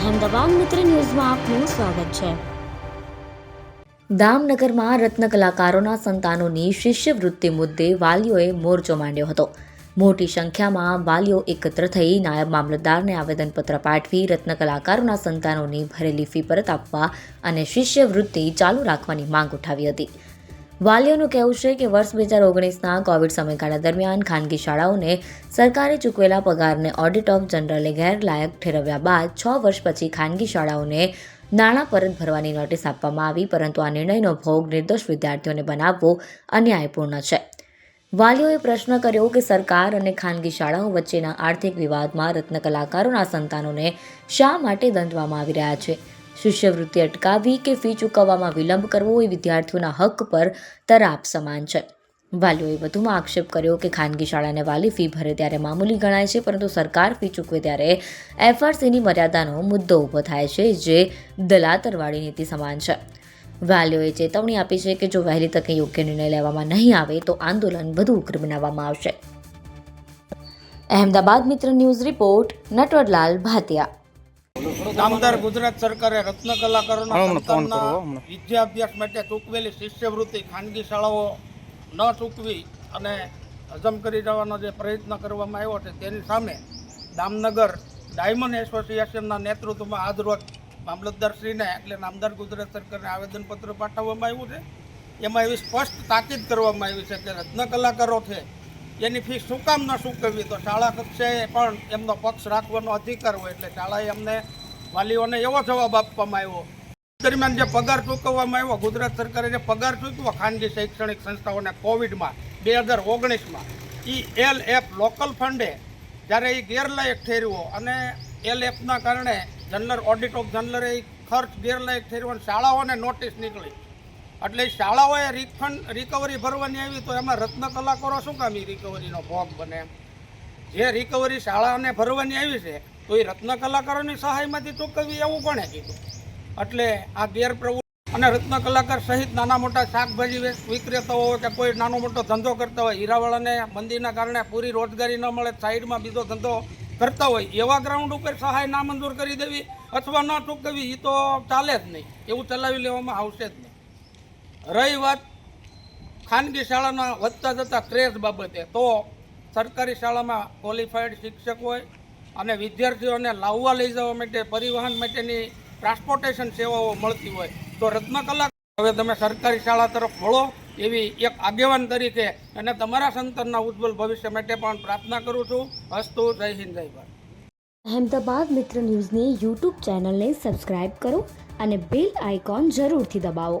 અહેમદાબાદ મિત્ર ન્યૂઝમાં આપનું સ્વાગત છે. દામનગરમાં રત્ન કલાકારોના સંતાનોની શિષ્યવૃત્તિ મુદ્દે વાલીઓએ મોરચો માંડ્યો હતો. મોટી સંખ્યામાં વાલીઓ એકત્ર થઈ નાયબ મામલતદારને આવેદનપત્ર પાઠવી રત્ન કલાકારોના સંતાનોની ભરેલી ફી પરત આપવા અને શિષ્યવૃત્તિ ચાલુ રાખવાની માંગ ઉઠાવી હતી. વાલીઓનું કહેવું છે કે વર્ષ બે હજાર ઓગણીસના કોવિડ સમયગાળા દરમિયાન ખાનગી શાળાઓને સરકારે ચૂકવેલા પગારને ઓડિટ ઓફ જનરલે ગેરલાયક ઠેરવ્યા બાદ છ વર્ષ પછી ખાનગી શાળાઓને નાણાં પરત ભરવાની નોટિસ આપવામાં આવી, પરંતુ આ નિર્ણયનો ભોગ નિર્દોષ વિદ્યાર્થીઓને બનાવવો અન્યાયપૂર્ણ છે. વાલીઓએ પ્રશ્ન કર્યો કે સરકાર અને ખાનગી શાળાઓ વચ્ચેના આર્થિક વિવાદમાં રત્ન કલાકારોના સંતાનોને શા માટે દંડવામાં આવી રહ્યા છે? શિષ્યવૃત્તિ અટકાવવી કે ફી ચૂકવવામાં વિલંબ કરવો એ વિદ્યાર્થીઓના હક પર તરાપ સમાન છે. વાલીઓએ વધુમાં આક્ષેપ કર્યો કે ખાનગી શાળાને વાલી ફી ભરે ત્યારે મામૂલી ગણાય છે, પરંતુ સરકાર ફી ચૂકવે ત્યારે એફઆરસીની મર્યાદાનો મુદ્દો ઊભો થાય છે, જે દલાતરવાળી નીતિ સમાન છે. વાલીઓએ ચેતવણી આપી છે કે જો વહેલી તકે યોગ્ય નિર્ણય લેવામાં નહીં આવે, તો આંદોલન વધુ ઉગ્ર બનાવવામાં આવશે. અહેમદાબાદ મિત્ર ન્યૂઝ રિપોર્ટ, નટવરલાલ ભાતિયા નામદાર ગુજરાત સરકારે રત્ન કલાકારોના સંતાનના વિદ્યાભ્યાસ માટે ચૂકવેલી શિષ્યવૃત્તિ ખાનગી શાળાઓ ન ચૂકવી અને હજમ કરી જવાનો જે પ્રયત્ન કરવામાં આવ્યો છે તેની સામે દામનગર ડાયમંડ એસોસિએશનના નેતૃત્વમાં આજરોજ મામલતદારશ્રીને એટલે નામદાર ગુજરાત સરકારને આવેદનપત્ર પાઠવવામાં આવ્યું છે. એમાં એવી સ્પષ્ટ તાકીદ કરવામાં આવી છે કે રત્ન કલાકારો છે એની ફી શું કામ ન ચૂકવવી તો શાળા કક્ષાએ પણ એમનો પક્ષ રાખવાનો અધિકાર હોય એટલે શાળાએ અમને વાલીઓને એવો જવાબ આપવામાં આવ્યો. દરમિયાન જે પગાર ચૂકવવામાં આવ્યો, ગુજરાત સરકારે જે પગાર ચૂકવ્યો ખાનગી શૈક્ષણિક સંસ્થાઓને કોવિડમાં, બે હજાર ઓગણીસમાં એ એલ એફ લોકલ ફંડે જ્યારે એ ગેરલાયક ઠેરવો અને એલ એફના કારણે જનરલ, ઓડિટ ઓફ જનરલે ખર્ચ ગેરલાયક ઠેરવો અને શાળાઓને નોટિસ નીકળી. એટલે શાળાઓએ રિફંડ રિકવરી ભરવાની આવી તો એમાં રત્ન કલાકારો શું કામ એ રિકવરીનો ભોગ બને? જે રિકવરી શાળાને ભરવાની આવી છે, તો એ રત્ન કલાકારોની સહાયમાંથી ચૂકવવી એવું કોણે કીધું? એટલે આ ગેરપ્રવૃત્તિ અને રત્ન કલાકાર સહિત નાના મોટા શાકભાજી વિક્રેતાઓ હોય કે કોઈ નાનો મોટો ધંધો કરતા હોય, હીરાવાળાને મંદીના કારણે પૂરી રોજગારી ન મળે, સાઈડમાં બીજો ધંધો કરતા હોય, એવા ગ્રાઉન્ડ ઉપર સહાય નામંજૂર કરી દેવી અથવા ન ચૂકવવી એ તો ચાલે જ નહીં. એવું ચલાવી લેવામાં આવશે જ નહીં. રહી વાત ખાનગી શાળાના વધતા જતા ક્રેઝ બાબતે તો સરકારી શાળામાં ક્વોલિફાઈડ શિક્ષક હોય અને વિદ્યાર્થીઓને લાવવા લઈ જવા માટે પરિવહન માટેની ટ્રાન્સપોર્ટેશન સેવાઓ મળતી હોય તો રત્ન કલાક હવે તમે સરકારી શાળા તરફ વળો એવી એક આગેવાન તરીકે અને તમારા સંતાનના ઉજ્જવલ ભવિષ્ય માટે પણ પ્રાર્થના કરું છું. હસ્તુ જય હિન્દ, જય ભારત. અહેમદાબાદ મિત્ર ન્યૂઝની યુટ્યુબ ચેનલને સબસ્ક્રાઇબ કરો અને બેલ આઇકોન જરૂરથી દબાવો.